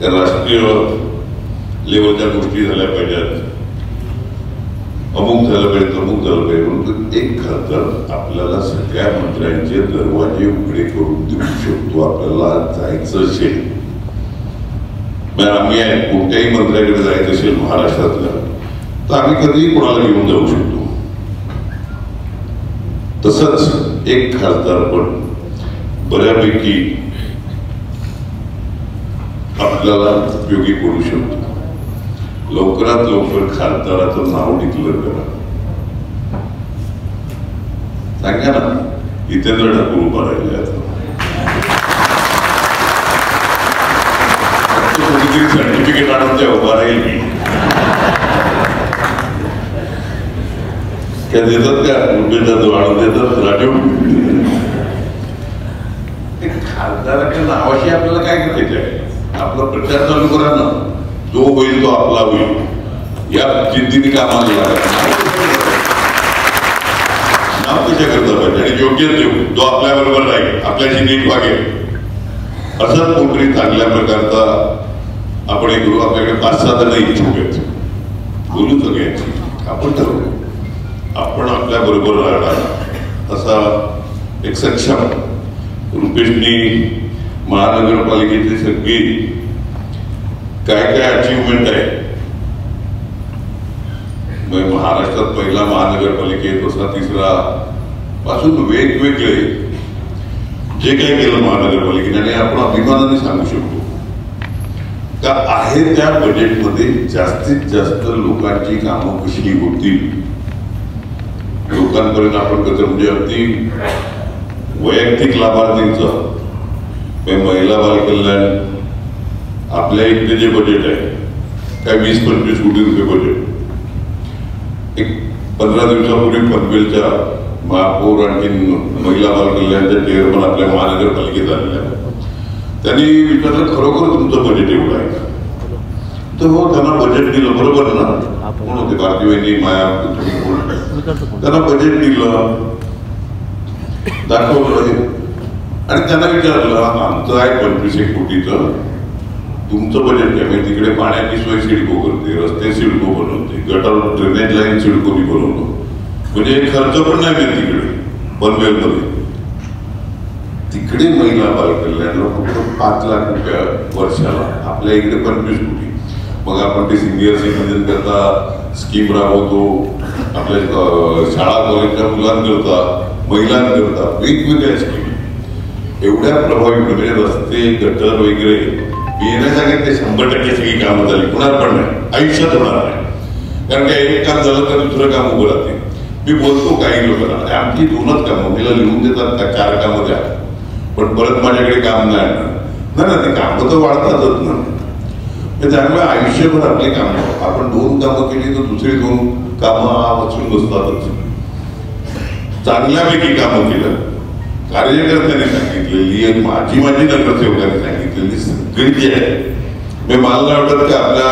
त्या राष्ट्रीय लेवलच्या गोष्टी झाल्या पाहिजेत अमुक झालं पाहिजे तमुक झालं पाहिजे म्हणून एक खासदार आपल्याला सगळ्या मंत्र्यांचे दरवाजे उघडे करून देऊ शकतो आपल्याला जायचं असेल आम्ही कोणत्याही मंत्र्याकडे जायचं असेल महाराष्ट्रातल्या तर आम्ही कधीही कोणाला घेऊन जाऊ शकतो तसंच एक खासदार पण बऱ्यापैकी आपल्याला उपयोगी पडू शकतो. लवकरात लवकर खासदाराचं नाव डिक्लेअर करा. सांगा ना जितेंद्र ठाकूर उभा राहिले सर्टिफिकेट आणून त्या उभा राहील मी. त्या देतात का? रुपये वाढून आणून देतात? राजू ते खासदाराच्या नावाशी आपल्याला काय करायचं आहे? आपला प्रचार चालू करा ना. जो होईल तो आपला होईल. या जिद्दीने कामाला नाव कशा करता पाहिजे? आणि योग्य देऊ जो आपल्या बरोबर राहील आपल्याशी नीट वागेल. असाच कोणतरी चांगल्या प्रकारचा आपण एक गुरु आपल्याकडे पाच सहा जण इच्छुक आहेत. बोलू सगळ्यांची. आपण ठरवू. आपण आपल्या बरोबर राहणार. असा एक सक्षम रुपेशनी महानगरपालिकेची सगळी काय काय अचीवमेंट आहे? म्हणजे महाराष्ट्रात पहिला महानगरपालिकेत असा तिसरा. पासून वेगवेगळे. जे काही केलं महानगरपालिकेने आणि आपण अभिमानाने सांगू शकतो. का आहे त्या बजेटमध्ये जास्तीत जास्त लोकांची कामं कशी होतील? लोकांपर्यंत आपण कसं म्हणजे अगदी वैयक्तिक लाभार्थींचं. महिला बालकल्याण आपल्या इथले जे बजेट आहे काय वीस पंचवीस कोटी रुपये बजेट एक पंधरा दिवसापूर्वी पनवेलच्या महापौर आणखी महिला बालकल्याणच्या चेअरमन आपल्या महानगरपालिकेत आलेल्या त्यांनी विचारलं खरोखर तुमचं बजेट एवढं आहे का? तर हो त्यांना बजेट दिलं. बरोबर ना? कोण होते? भारतीय माया कोण? त्यांना बजेट दिलं. दाखवलं आणि त्यांना विचारलं आमचं आहे पंचवीस एक कोटीचं. तुमचं बजेट काय म्हणजे तिकडे पाण्याची सोय सिडको करते रस्ते सिडको बनवते गटर ड्रेनेज लाईन सिडकोनी बनवतो. म्हणजे खर्च पण नाही मिळत तिकडे पनवेलमध्ये तिकडे महिला बालकल्याणला फक्त पाच लाख रुपया वर्षाला आपल्या इकडे पंचवीस कोटी. मग आपण ते सिनियर सिटीजन करता स्कीम राबवतो आपल्या शाळा कॉलेजच्या मुलांकरता महिलांकरता वेगवेगळ्या स्कीम एवढ्या प्रभावी म्हणजे रस्ते गटर वगैरे येण्यासाठी ते शंभर टक्के सगळी कामं झाली. होणार पण नाही. आयुष्यात होणार नाही. कारण काय एक काम झालं तर दुसरं काम उभं राहते. मी बोलतो काही लोकांना आमची दोनच कामं मला लिहून देतात त्या चार कामं द्या. पण परत माझ्याकडे काम नाही ना नाही ना ते कामं तर वाढतातच ना. त्यामुळे आयुष्यभर आपली कामं आपण दोन कामं केली तर दुसरी दोन कामं वाचून बसतातच. चांगल्यापैकी कामं केलं. कार्यकर्त्यांनी सांगितलेली आणि माझी माझी नगरसेवकांनी सांगितलेली सगळी जी आहे. मी मला नाही वाटत की आपल्या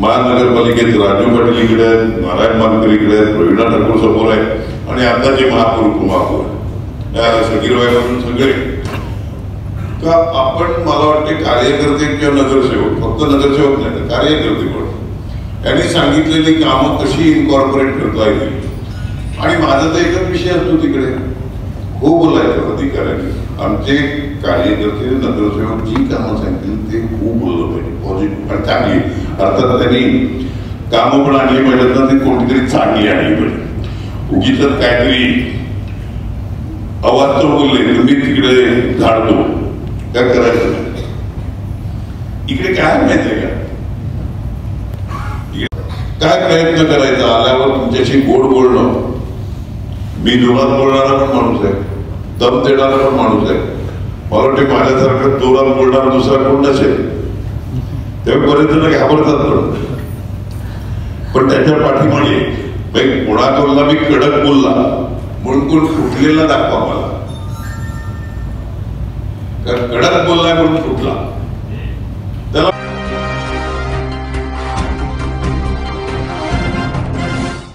महानगरपालिकेत राजू पाटील इकडे आहेत नारायण मानकर इकडे आहेत प्रवीणा ठाकूर समोर आहे आणि आता जे महापौर उपमहापौर आहे. म्हणून सगळी सगळे. का आपण मला वाटते कार्यकर्ते किंवा नगरसेवक फक्त नगरसेवक नाही तर कार्यकर्ते पण. त्यांनी सांगितलेली कामं कशी इन्कॉर्पोरेट करता येईल आणि माझा तर एकच विषय असतो तिकडे. हो बोलायचं अधिकाऱ्यांनी आमचे कार्यकर्ते नगरसेवक जी कामं सांगतील ते खूप बोललं पाहिजे पॉझिटिव्ह आणि चांगली अर्थात त्यांनी कामं पण आणली पाहिजेत ना ती कोणतीतरी चांगली आणली पाहिजे उगीच काहीतरी अवास्तव बोलले तर मी तिकडे झाडतो काय करायचं इकडे काय? माहितीये का काय प्रयत्न करायचा आल्यावर तुमच्याशी गोड बोलणं मी जोरात बोलणारा पण माणूस आहे. दम देणारा पण माणूस आहे. मला वाटते माझ्यासारखं जोरात बोलणारा दुसरा कोण नसेल? तेव्हा बरेच जण घाबरतात पण. पण त्याच्या पाठीमागे बाई कोणाकडला मी कडक बोलला म्हणून कोण फुटलेला दाखवा मला. कारण कडक बोलला म्हणून फुटला.